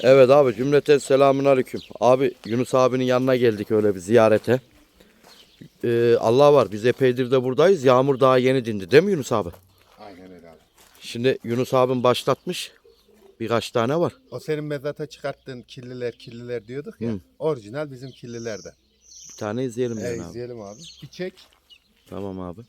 Evet abi cümleten selamun aleyküm. Abi Yunus abinin yanına geldik öyle bir ziyarete. Ee, Allah var biz epeydir de buradayız. Yağmur daha yeni dindi değil mi Yunus abi? Aynen öyle abi. Şimdi Yunus abim başlatmış. Birkaç tane var. O senin mezata çıkarttığın kirliler kirliler diyorduk ya. Hı. Orijinal bizim kirlilerden. Bir tane izleyelim E, yani abi. izleyelim abi. Bir çek. Tamam abi.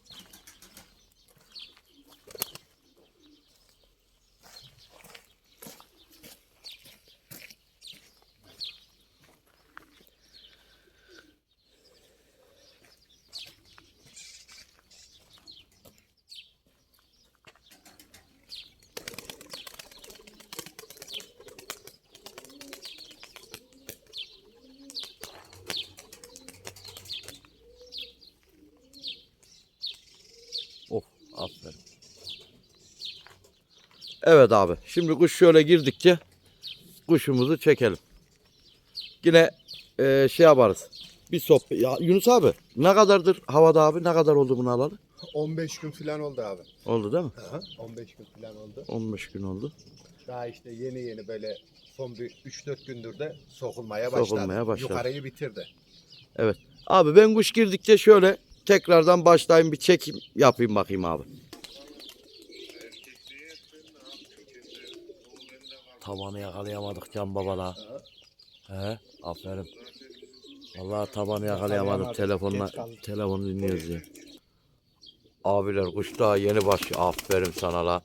Evet abi. Şimdi kuş şöyle girdikçe kuşumuzu çekelim. Yine eee, şey yaparız. Bir sohbet. Ya Yunus abi ne kadardır havada abi? Ne kadar oldu bunu alalı? 15 gün falan oldu abi. Oldu değil mi? Aha, 15 gün falan oldu. 15 gün oldu. Daha işte yeni yeni böyle son bir 3-4 gündür de sokulmaya başladı. Sokulmaya başladı. Yukarıyı bitirdi. Evet. Abi ben kuş girdikçe şöyle tekrardan başlayayım bir çekim yapayım bakayım abi. Tabanı yakalayamadık Can Babala. He, aferin. Vallahi tabanı yakalayamadık telefonla telefonu dinliyoruz ya. Abiler kuş daha yeni başlıyor. Aferin sana la.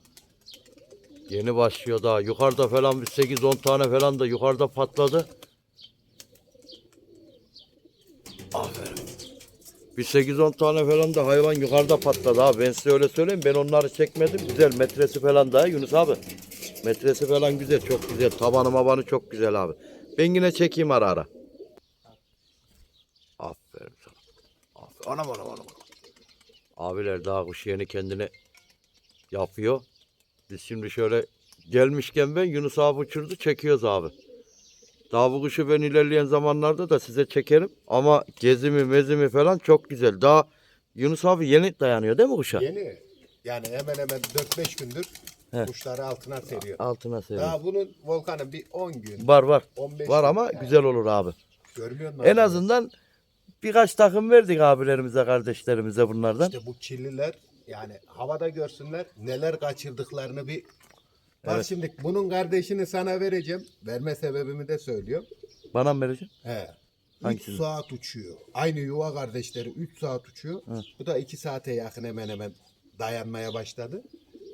Yeni başlıyor daha. Yukarıda falan bir 8-10 tane falan da yukarıda patladı. Aferin. Bir 8-10 tane falan da hayvan yukarıda patladı abi. Ben size öyle söyleyeyim. Ben onları çekmedim. Güzel metresi falan da Yunus abi. Metresi falan güzel. Çok güzel. Tabanı mabanı çok güzel abi. Ben yine çekeyim ara ara. Aferin sana. Aferin. Anam anam anam. Abiler daha kuş yeni kendini yapıyor. Biz şimdi şöyle gelmişken ben Yunus abi uçurdu çekiyoruz abi. Daha bu kuşu ben ilerleyen zamanlarda da size çekerim. Ama gezimi mezimi falan çok güzel. Daha Yunus abi yeni dayanıyor değil mi kuşa? Yeni. Yani hemen hemen 4-5 gündür He. kuşları altına seriyor. Altına seviyorum. Daha bunun Volkan'ın bir 10 gün, Var var. 15 Var gün. ama He. güzel olur abi. Görmüyor musun? En abi? azından birkaç takım verdik abilerimize, kardeşlerimize bunlardan. İşte bu kirliler yani havada görsünler neler kaçırdıklarını bir Bak Evet. şimdi bunun kardeşini sana vereceğim. Verme sebebimi de söylüyorum. Bana mı vereceksin? He. Hangisini? 3 saat uçuyor. Aynı yuva kardeşleri 3 saat uçuyor. Hı. Bu da 2 saate yakın hemen hemen dayanmaya başladı.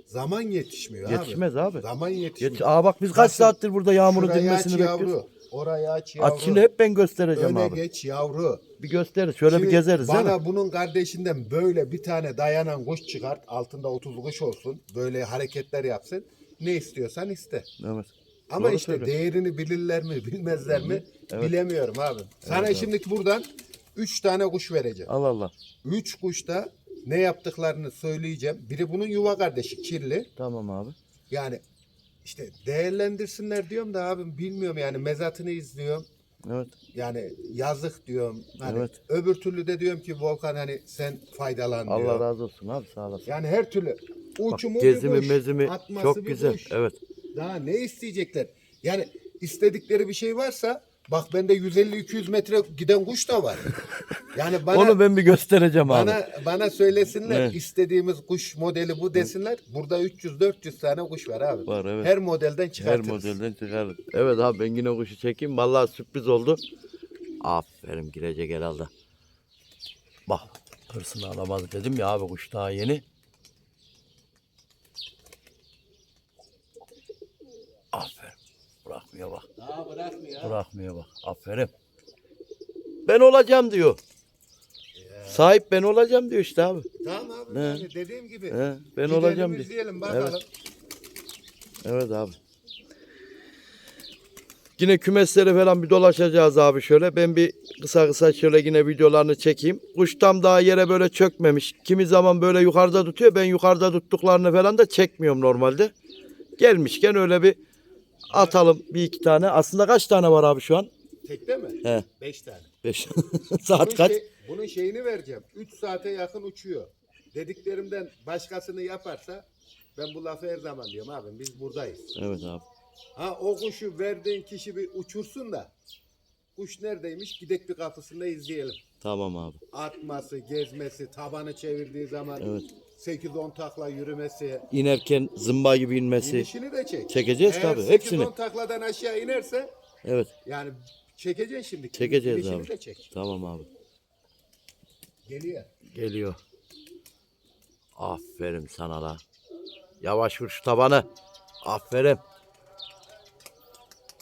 Zaman yetişmiyor. Yetişmez abi. Zaman yetişmiyor. Aa bak biz kaç Nasıl? saattir burada yağmurun Şurayı aç dinmesini bekliyoruz. yavru. Orayı aç yavru. Aç şimdi hep ben göstereceğim Öne abi. geç yavru. Bir gösteririz. Şöyle bir Şimdi gezeriz değil Bana mi? bunun kardeşinden böyle bir tane dayanan kuş çıkart. Altında 30 kuş olsun. Böyle hareketler yapsın. Ne istiyorsan iste. Evet. Ama Doğru işte söylüyorsun. değerini bilirler mi bilmezler mi bilemiyorum abi. Sana abi. şimdiki buradan 3 tane kuş vereceğim. Allah Allah. 3 kuşta ne yaptıklarını söyleyeceğim. Biri bunun yuva kardeşi kirli. Tamam abi. Yani işte değerlendirsinler diyorum da abim bilmiyorum yani mezatını izliyorum. Evet. Yani yazık diyorum. Hani Evet. öbür türlü de diyorum ki Volkan hani sen faydalan diyor. Allah razı olsun abi sağ olasın. Yani her türlü Bak, uçumu gezimi bir mezimi atması çok bir güzel. kuş. Evet. Daha ne isteyecekler? Yani istedikleri bir şey varsa bak bende 150-200 metre giden kuş da var. Yani bana Onu ben bir göstereceğim abi. bana bana söylesinler Evet. istediğimiz kuş modeli bu desinler. Burada 300-400 tane kuş var abi. Var, evet. Her modelden Her çıkartırız. modelden çıkarız. Evet abi ben yine kuşu çekeyim. Vallahi sürpriz oldu. Aferin girecek herhalde. Bak hırsını alamaz dedim ya abi kuş daha yeni. Aferin. Bırakmıyor bak. Daha bırakmıyor. Bırakmıyor bak. Aferin. Ben olacağım diyor. Sahip ben olacağım diyor işte abi. Tamam abi Ne? yani dediğim gibi. He, ben Gidelim, olacağım diyor. izleyelim bakalım. Evet. Evet abi. Yine kümeslere falan bir dolaşacağız abi şöyle. Ben bir kısa kısa şöyle yine videolarını çekeyim. Kuş tam daha yere böyle çökmemiş. Kimi zaman böyle yukarıda tutuyor. Ben yukarıda tuttuklarını falan da çekmiyorum normalde. Gelmişken öyle bir atalım bir iki tane. Aslında kaç tane var abi şu an? Tekte mi? He. 5 tane. Beş. Bunun, Saat kaç? şey- bunun şeyini vereceğim. 3 saate yakın uçuyor. Dediklerimden başkasını yaparsa ben bu lafı her zaman diyorum abi biz buradayız. Evet abi. Ha o kuşu verdiğin kişi bir uçursun da kuş neredeymiş gidek bir kapısında izleyelim. Tamam abi. Atması, gezmesi, tabanı çevirdiği zaman Evet. 8-10 takla yürümesi, İnerken zımba gibi inmesi. inişini de çek. Çekeceğiz Eğer tabii, 8-10 hepsini. takladan aşağı inerse Evet. yani çekeceksin şimdi. Çekeceğiz İnişini abi. de çek. Tamam abi. Geliyor. Geliyor. Aferin sana la. Yavaş vur şu tabanı. Aferin.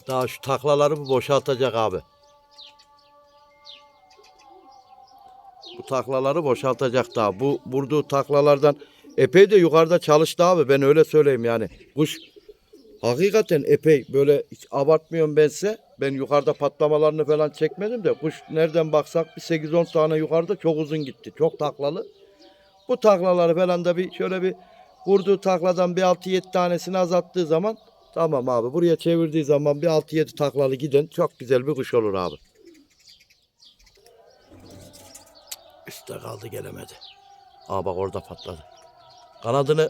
Daha şu taklaları bu boşaltacak abi. Taklaları boşaltacak daha. Bu vurduğu taklalardan epey de yukarıda çalıştı abi. Ben öyle söyleyeyim yani. Kuş hakikaten epey böyle hiç abartmıyorum ben size. Ben yukarıda patlamalarını falan çekmedim de kuş nereden baksak bir 8-10 tane yukarıda çok uzun gitti. Çok taklalı. Bu taklaları falan da bir şöyle bir vurduğu takladan bir 6-7 tanesini azalttığı zaman tamam abi buraya çevirdiği zaman bir 6-7 taklalı giden çok güzel bir kuş olur abi. Üstte kaldı gelemedi. Aa bak orada patladı. Kanadını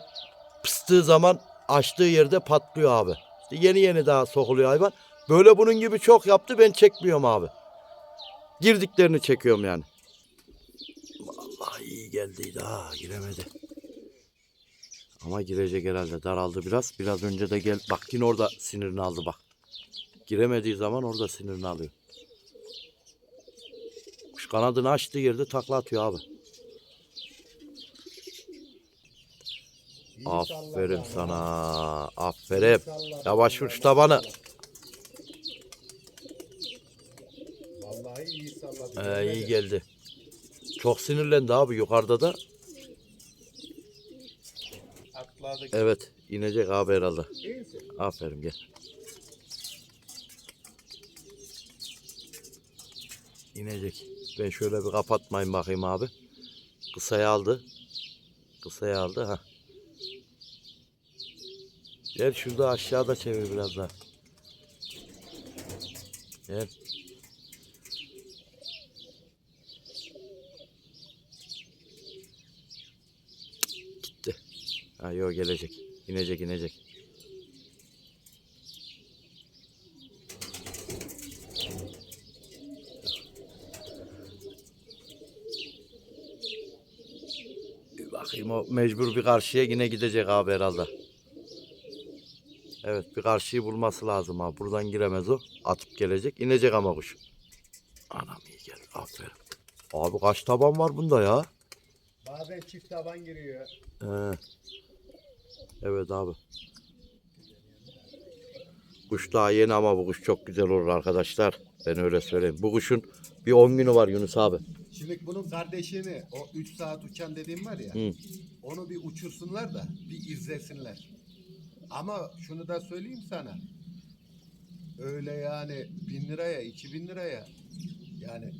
pıstığı zaman açtığı yerde patlıyor abi. İşte yeni yeni daha sokuluyor hayvan. Böyle bunun gibi çok yaptı ben çekmiyorum abi. Girdiklerini çekiyorum yani. Vallahi iyi geldiydi ha giremedi. Ama girecek herhalde daraldı biraz. Biraz önce de gel. Bak yine orada sinirini aldı bak. Giremediği zaman orada sinirini alıyor. Kanadını açtığı yerde takla atıyor abi. İyi Aferin sana. Aferin. Yavaş vur şu tabanı. Vallahi iyi salladı. Ee, iyi geldi. Çok sinirlendi abi yukarıda da. Atladı. Evet inecek abi herhalde. Aferin gel. İnecek. Ben şöyle bir kapatmayayım bakayım abi. Kısaya aldı. Kısaya aldı ha. Gel şurada aşağıda çevir biraz daha. Gel. Gitti. Ha yok gelecek. İnecek inecek. O mecbur bir karşıya yine gidecek abi herhalde. Evet bir karşıyı bulması lazım abi. Buradan giremez o. Atıp gelecek. İnecek ama kuş. Anam iyi gel. Aferin. Abi kaç taban var bunda ya? Bazen çift taban giriyor. He. Evet abi. Kuş daha yeni ama bu kuş çok güzel olur arkadaşlar. Ben öyle söyleyeyim. Bu kuşun bir 10 günü var Yunus abi. Şimdi bunun kardeşini o 3 saat uçan dediğim var ya. Hı. Onu bir uçursunlar da bir izlesinler. Ama şunu da söyleyeyim sana. Öyle yani bin liraya, iki bin liraya yani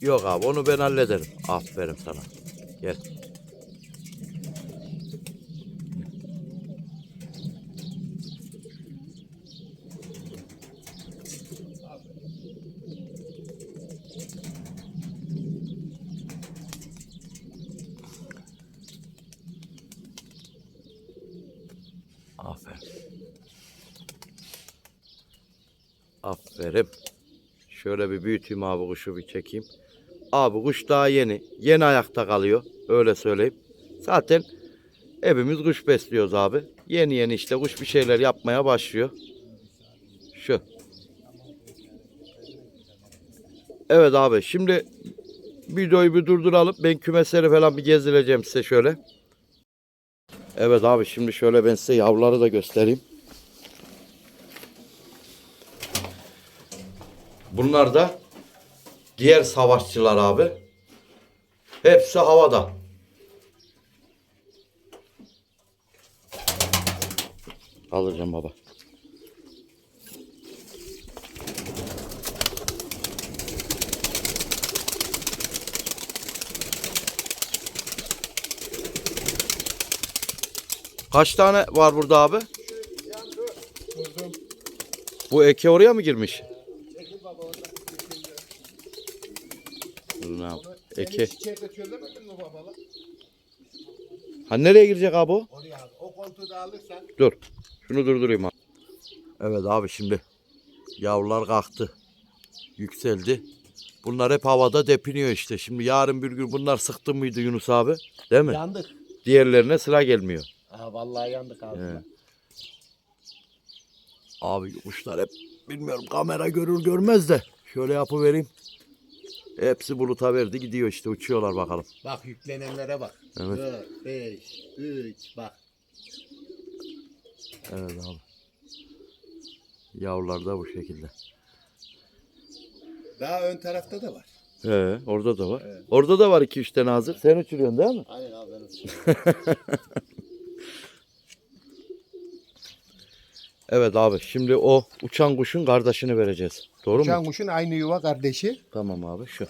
Yok abi onu ben hallederim. Aferin sana. Gel. Aferin. Aferin. Şöyle bir büyüteyim abi kuşu bir çekeyim. Abi kuş daha yeni. Yeni ayakta kalıyor. Öyle söyleyeyim. Zaten hepimiz kuş besliyoruz abi. Yeni yeni işte kuş bir şeyler yapmaya başlıyor. Şu. Evet abi şimdi videoyu bir durduralım. Ben kümesleri falan bir gezdireceğim size şöyle. Evet abi şimdi şöyle ben size yavruları da göstereyim. Bunlar da diğer savaşçılar abi. Hepsi havada. Alacağım baba. Kaç tane var burada abi? Bu eke oraya mı girmiş? Dur ne yap? Eke. Ha nereye girecek abi o? Oraya. O koltuğu da alırsan Dur. Şunu durdurayım abi. Evet abi şimdi yavrular kalktı. Yükseldi. Bunlar hep havada depiniyor işte. Şimdi yarın bir gün bunlar sıktı mıydı Yunus abi? Değil mi? Yandık. Diğerlerine sıra gelmiyor. Ha, vallahi yandık abi. Evet. Abi kuşlar hep bilmiyorum kamera görür görmez de şöyle yapıvereyim. Hepsi buluta verdi gidiyor işte uçuyorlar bakalım. Bak yüklenenlere bak. Evet. 4, 5, 3 bak. Evet abi. Yavrular da bu şekilde. Daha ön tarafta da var. He, orada da var. Evet. Orada da var 2-3 tane hazır. Sen uçuruyorsun değil mi? Aynen abi ben Evet abi. Şimdi o uçan kuşun kardeşini vereceğiz. Doğru Uçan mu? kuşun aynı yuva kardeşi. Tamam abi şu.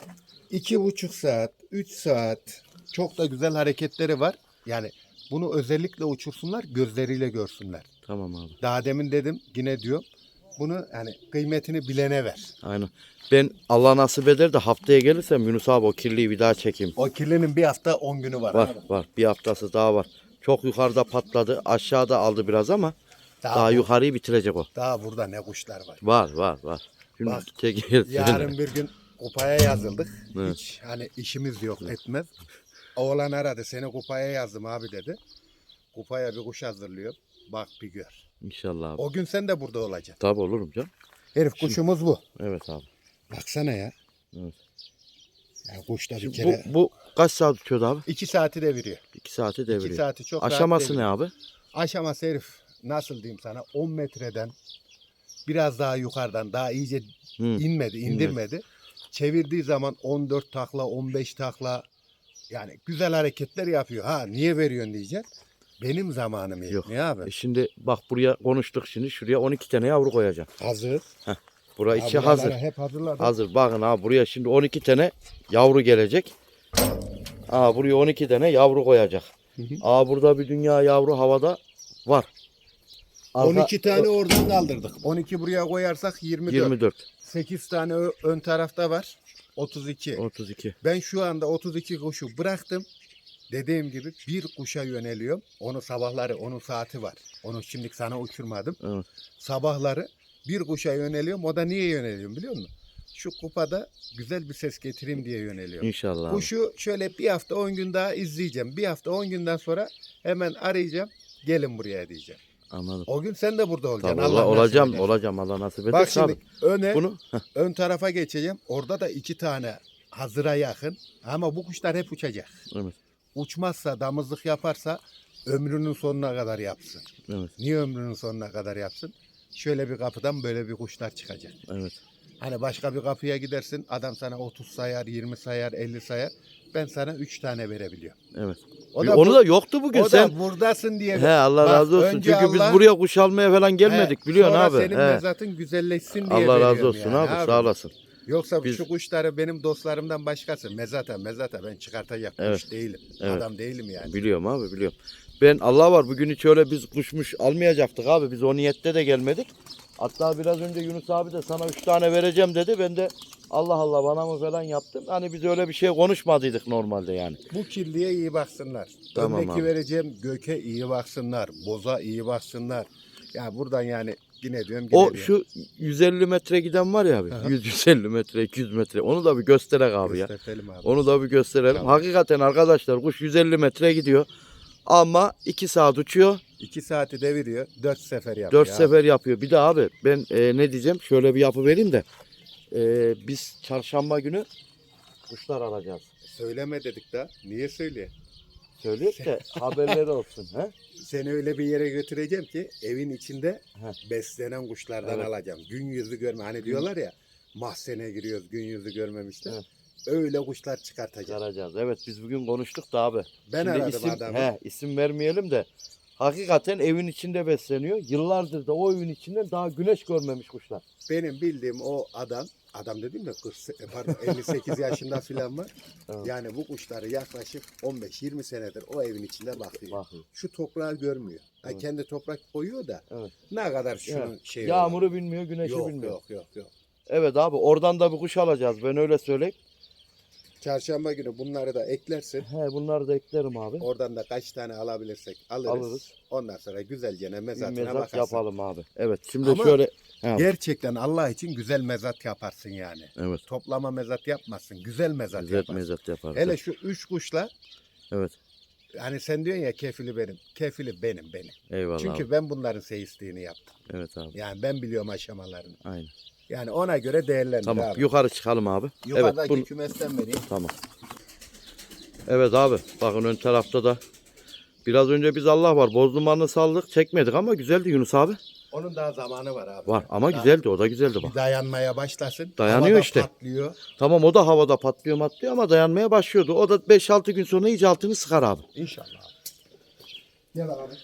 İki buçuk saat, üç saat çok da güzel hareketleri var. Yani bunu özellikle uçursunlar, gözleriyle görsünler. Tamam abi. Daha demin dedim, yine diyorum. Bunu hani kıymetini bilene ver. Aynen. Ben Allah nasip eder de haftaya gelirsem Yunus abi o kirliyi bir daha çekeyim. O kirlinin bir hafta on günü var. Var abi. var. Bir haftası daha var. Çok yukarıda patladı. Aşağıda aldı biraz ama Daha, daha bu- yukarıyı bitirecek o. daha burada ne kuşlar var. Var var var. Şimdi Bak, çekeriz. Yarın bir gün kupaya yazıldık. Evet. Hiç hani işimiz yok etmez. Oğlan aradı seni kupaya yazdım abi dedi. Kupaya bir kuş hazırlıyor. Bak bir gör. İnşallah abi. O gün sen de burada olacaksın. Tabii olurum canım. Herif kuşumuz bu. Evet abi. Baksana ya. Evet. Ya kuş da bir Şimdi kere. bu, bu kaç saat uçuyordu abi? iki saati deviriyor. İki saati İki deviriyor. saati çok rahat Aşaması ne deviriyor. abi? Aşaması herif nasıl diyeyim sana 10 metreden biraz daha yukarıdan daha iyice Hı. inmedi, indirmedi. Çevirdiği zaman 14 takla, 15 takla yani güzel hareketler yapıyor. Ha niye veriyorsun diyeceksin. Benim zamanım Yok. yetmiyor abi. E şimdi bak buraya konuştuk şimdi. Şuraya 12 tane yavru koyacağım. Hazır. Bura içi hazır. Hep hazırladım. Hazır. Bakın abi buraya şimdi 12 tane yavru gelecek. Aa buraya 12 tane yavru koyacak. Hı hı. Aa burada bir dünya yavru havada var. Arka- 12 tane oradan kaldırdık. 12 buraya koyarsak 24. 24. 8 tane ö- ön tarafta var. 32. 32. Ben şu anda 32 kuşu bıraktım. Dediğim gibi bir kuşa yöneliyorum. Onu sabahları, onun saati var. Onu şimdi sana uçurmadım. Evet. Sabahları bir kuşa yöneliyorum. O da niye yöneliyorum biliyor musun? Şu kupada güzel bir ses getireyim diye yöneliyorum. İnşallah. abi. Kuşu şöyle bir hafta 10 gün daha izleyeceğim. Bir hafta 10 günden sonra hemen arayacağım. Gelin buraya diyeceğim. Anladım. O gün sen de burada olacaksın. Tabii, Allah ola- nasip olacağım, eder. olacağım Allah nasip eder. Bak şimdi öne Bunu ön tarafa geçeceğim. Orada da iki tane hazıra yakın. Ama bu kuşlar hep uçacak. evet, Uçmazsa, damızlık yaparsa ömrünün sonuna kadar yapsın. evet, Niye ömrünün sonuna kadar yapsın? Şöyle bir kapıdan böyle bir kuşlar çıkacak. evet. Hani başka bir kapıya gidersin adam sana 30 sayar, 20 sayar, 50 sayar. Ben sana 3 tane verebiliyorum. evet. O Bir- da, Onu bu- da yoktu bugün o sen. da buradasın diye. He Allah Bak, razı olsun. önce Çünkü biz Allah- buraya kuş almaya falan gelmedik He, biliyorsun sonra abi. senin He. mezatın güzelleşsin diye Allah razı veriyorum olsun yani abi, sağ olasın. Yoksa Biz- şu kuşları benim dostlarımdan başkası. Mezata mezata ben çıkartacak Evet, kuş değilim. evet. Adam değilim yani. Biliyorum abi biliyorum. Ben Allah var bugün hiç öyle biz kuşmuş almayacaktık abi. Biz o niyette de gelmedik. Hatta biraz önce Yunus abi de sana üç tane vereceğim dedi. Ben de Allah Allah bana mı falan yaptım. Hani biz öyle bir şey konuşmadıydık normalde yani. Bu kirliye iyi baksınlar. Tamam Öndeki abi. vereceğim göke iyi baksınlar. Boza iyi baksınlar. Ya buradan yani yine diyorum O yine şu 150 metre giden var ya abi. Aha. 100-150 metre 200 metre. Onu da bir gösterek abi ya. Gösterelim abi. Onu da bir gösterelim. Tamam. Hakikaten arkadaşlar kuş 150 metre gidiyor. Ama 2 saat uçuyor. İki saati deviriyor. Dört sefer yapıyor. 4 abi. sefer yapıyor. Bir de abi ben e, ne diyeceğim? Şöyle bir yapı vereyim de. E, biz çarşamba günü kuşlar alacağız. Söyleme dedik da. Niye söylüyor? Söyleyip de haberleri olsun. He? Seni öyle bir yere götüreceğim ki evin içinde beslenen kuşlardan Evet. alacağım. Gün yüzü görme. Hani diyorlar ya mahzene giriyoruz gün yüzü görmemişler. Evet. Öyle kuşlar çıkartacağım. Çıkaracağız. Evet biz bugün konuştuk da abi. Ben Şimdi aradım isim, adamı. He, isim vermeyelim de. Hakikaten evin içinde besleniyor. Yıllardır da o evin içinde daha güneş görmemiş kuşlar. Benim bildiğim o adam, adam dedim ya 40, se- pardon 58 yaşında falan var. Evet. Yani bu kuşları yaklaşık 15-20 senedir o evin içinde bakıyor. Bakın. Şu toprağı görmüyor. Ha, Evet. kendi toprak koyuyor da Evet. ne kadar şunun Evet. şeyi Yağmuru bilmiyor, güneşi yok, bilmiyor. yok yok yok. Evet abi oradan da bir kuş alacağız. Ben öyle söyleyeyim. Çarşamba günü bunları da eklersin. He bunları da eklerim abi. Oradan da kaç tane alabilirsek alırız. Alırız. Ondan sonra güzelce Bir mezatına mezat bakarsın. yapalım abi. Evet şimdi Ama- şöyle. He, Gerçekten Allah için güzel mezat yaparsın yani. evet. Toplama mezat yapmazsın. Güzel mezat Güzel yaparsın. mezat yaparız. Hele şu üç kuşla Evet. Hani sen diyorsun ya kefili benim. Kefili benim benim. Eyvallah Çünkü abi. ben bunların seyisliğini yaptım. Evet abi. Yani ben biliyorum aşamalarını. Aynen. Yani ona göre değerlendir Tamam. abi. Yukarı çıkalım abi. Yukarıdaki Evet. Bunu... kümesten vereyim. Tamam. Evet abi. Bakın ön tarafta da biraz önce biz Allah var boz dumanını saldık çekmedik ama güzeldi Yunus abi. Onun daha zamanı var abi. Var ama Daha güzeldi o da güzeldi bak. Dayanmaya başlasın. Dayanıyor Havada işte. patlıyor. Tamam o da havada patlıyor matlıyor ama dayanmaya başlıyordu. O da 5-6 gün sonra iyice altını sıkar abi. İnşallah abi. Gel abi.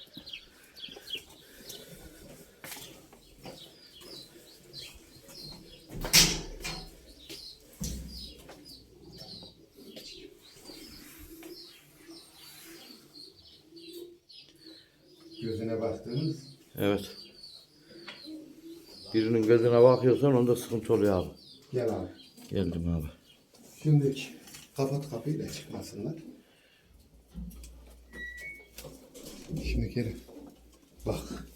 Gözüne baktığımız Evet. Birinin gözüne bakıyorsan onda sıkıntı oluyor abi. gel abi. Geldim abi. Şimdi kapat kapıyı da çıkmasınlar. Şimdi geri bak.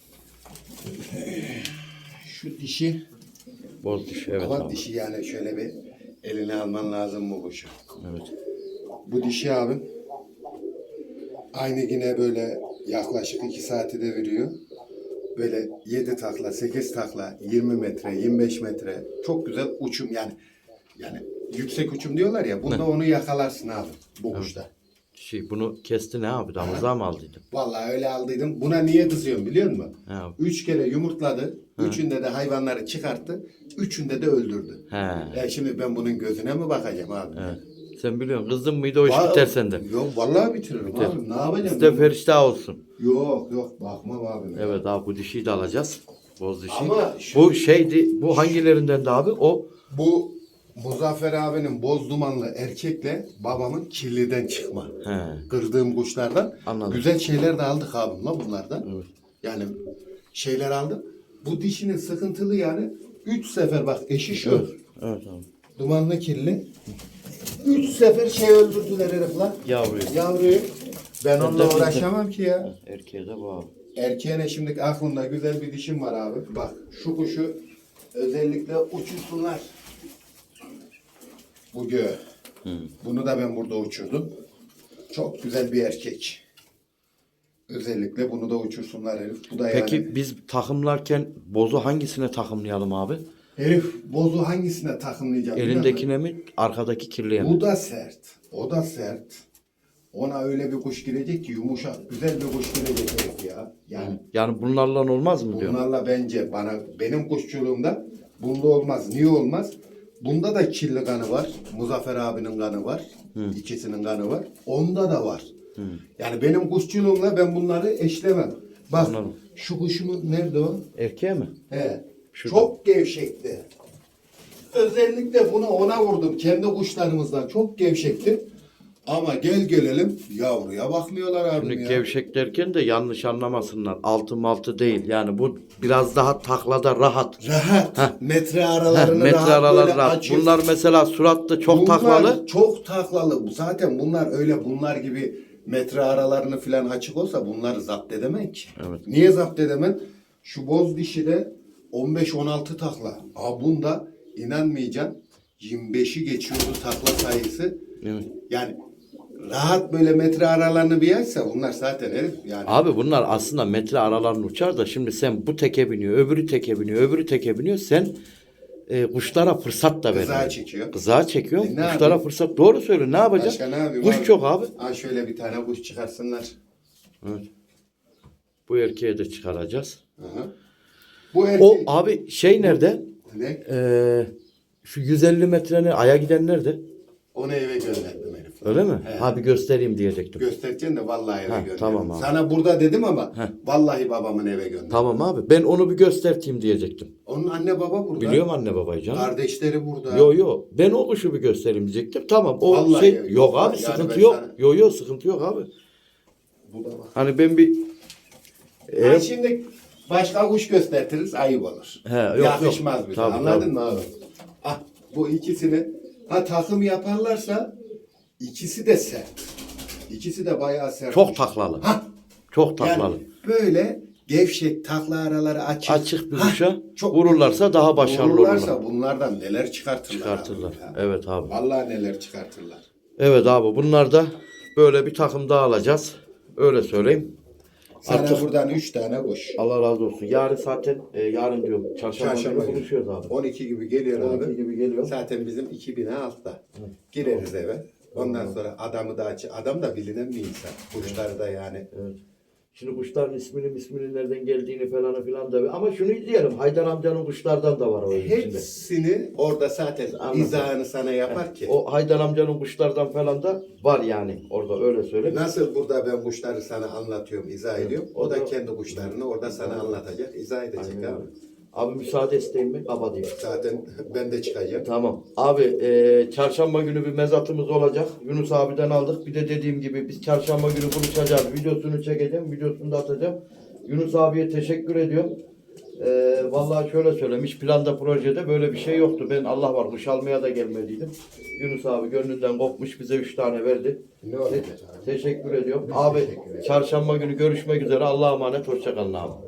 Şu dişi Boz diş evet ama abi. dişi yani şöyle bir eline alman lazım bu kuşu. Evet. Bu dişi abim aynı yine böyle yaklaşık 2 saati de veriyor. Böyle 7 takla, 8 takla, 20 metre, 25 metre çok güzel uçum yani. Yani yüksek uçum diyorlar ya bunda onu yakalarsın abi bu kuşta. Şey, bunu kesti ne abi? Damızlığa mı aldıydın? Vallahi öyle aldıydım. Buna niye kızıyorum biliyor musun? Abi. Üç kere yumurtladı. Üçünde de hayvanları çıkarttı. Üçünde de öldürdü. He. E şimdi ben bunun gözüne mi bakacağım abi? Evet. Sen biliyorsun kızdın mıydı o iş Va- biter sende. Yok vallahi bitiririm abi. Ne yapacağım? Bizde feriştah olsun. Yok yok bakmam abi. Evet abi bu dişiyi de alacağız. Boz dişi. Ama şu- Bu şeydi bu hangilerinden de abi? O Bu Muzaffer abinin boz dumanlı erkekle babamın kirliden çıkma. he. Kırdığım kuşlardan. Anladım. Güzel şeyler de aldık abim la bunlardan. Evet. Yani şeyler aldım. Bu dişinin sıkıntılı yani. Üç sefer bak eşi şu. Evet. Evet abi. Dumanlı kirli. Üç sefer şey öldürdüler herif lan. Yavruyu. Yavruyu. Ben onunla uğraşamam ki ya. Erkeğe abi. Erkeğine şimdi aklımda güzel bir dişim var abi. Bak şu kuşu özellikle uçursunlar. Bu gö. Bunu da ben burada uçurdum. Çok güzel bir erkek. Özellikle bunu da uçursunlar herif. Bu da Peki yani. biz takımlarken bozu hangisine takımlayalım abi? Herif bozu hangisine takımlayacak? Elindekine mi, arkadaki kirliye mi? Bu da sert. O da sert. Ona öyle bir kuş girecek ki yumuşak, güzel bir kuş girecek herif ya. Yani Yani bunlarla olmaz mı diyor? bunlarla bence bana benim kuşçuluğumda bunda olmaz. Niye olmaz? Bunda da kirli kanı var. Muzaffer abinin kanı var. İkisinin kanı var. Onda da var. Yani benim kuşçuluğumla ben bunları eşlemem. Bak Anladım. şu kuşumun nerede o? Erkeğe mi? He. Şurada. Çok gevşekti. Özellikle bunu ona vurdum. Kendi kuşlarımızdan çok gevşekti. Ama gel gelelim yavruya bakmıyorlar abi Şimdi ya. gevşek derken de yanlış anlamasınlar. Altı maltı değil. Yani bu biraz daha taklada rahat. Rahat. Metre Heh, aralarını metre rahat araları böyle rahat. açıyor. Bunlar mesela suratta çok Bunlar taklalı. Çok taklalı. Zaten bunlar öyle bunlar gibi metre aralarını falan açık olsa bunları zapt edemem ki. Evet. Niye zapt edemem? Şu boz dişi de 15-16 takla. Aa bunda inanmayacaksın 25'i geçiyordu takla sayısı. Evet. Yani rahat böyle metre aralarını bir açsa bunlar zaten herif yani. Abi bunlar aslında metre aralarını uçar da şimdi sen bu teke biniyor, öbürü teke biniyor, öbürü teke biniyor. Sen e, kuşlara fırsat da Kızağı veriyorsun. çekiyor. Kızağa çekiyor. E, kuşlara yapayım? fırsat. Doğru söylüyor. Ne yapacaksın? Başka ne yapayım Kuş abi? çok abi. Ha şöyle bir tane kuş çıkarsınlar. Evet. Bu erkeğe de çıkaracağız. Aha. Bu erkek O abi şey nerede? ne? Ee, şu 150 metrenin aya giden nerede? Onu eve gönderdim herif. Öyle mi? He. Ha bir göstereyim diyecektim. Göstereceksin de vallahi eve gönderdim. tamam abi. Sana burada dedim ama He. vallahi babamın eve gönderdim. Tamam abi. Ben onu bir gösterteyim diyecektim. Onun anne baba burada. Biliyorum anne babayı canım. Kardeşleri burada. Yo yo. Ben o kuşu bir göstereyim diyecektim. Tamam. O Vallahi şey yok. yok abi Yani sıkıntı yok. sana- Yo yo sıkıntı yok abi. Bu da var. Hani ben bir Ha, e, şimdi başka kuş göstertiriz ayıp olur. He, yok, Yakışmaz yok. bize. Tabii, Anladın tabii. mı abi? Ah bu ikisini ha takım yaparlarsa İkisi de sert. İkisi de bayağı sert. Çok taklalı. Ha, Çok taklalı. yani böyle gevşek takla araları açık. Açık bir kuşa çok vururlarsa daha başarılı Vururlarsa olurlar. bunlardan neler çıkartırlar. Çıkartırlar. abi ya. Evet abi. Vallahi neler çıkartırlar. Evet abi bunlar da böyle bir takım daha alacağız. Öyle söyleyeyim. Sana Artık- buradan 3 tane kuş. Allah razı olsun. Yarın zaten e, yarın diyorum. Çarşamba, Çarşamba günü günü. buluşuyoruz abi. 12 gibi geliyor 12 abi. gibi geliyor. Zaten bizim 2000 altta. Gireriz eve. Ondan sonra adamı da aç. Adam da bilinen bir insan. Kuşları da yani. Evet. Şimdi kuşların ismini isminin nereden geldiğini falan filan da ama şunu izleyelim. Haydar amcanın kuşlardan da var o içinde. Hepsini orada zaten Anladım. izahını sana yapar ki. O Haydar amcanın kuşlardan falan da var yani orada öyle söyleyeyim. Nasıl burada ben kuşları sana anlatıyorum, izah ediyorum. O da kendi kuşlarını orada sana anlatacak, izah edecek Aynen abi. Abi müsaade isteyeyim mi? Kapatayım. Zaten ben de çıkacağım. Tamam. Abi e, çarşamba günü bir mezatımız olacak. Yunus abiden aldık. Bir de dediğim gibi biz çarşamba günü buluşacağız. Videosunu çekeceğim. Videosunu da atacağım. Yunus abiye teşekkür ediyorum. E, vallahi şöyle söyleyeyim. Hiç planda projede böyle bir şey yoktu. Ben Allah var kuş almaya da gelmediydim. Yunus abi gönlünden kopmuş bize üç tane verdi. Ne olacak abi? teşekkür ediyorum. Biz abi teşekkür çarşamba günü görüşmek üzere. Allah'a emanet. Hoşçakalın abi.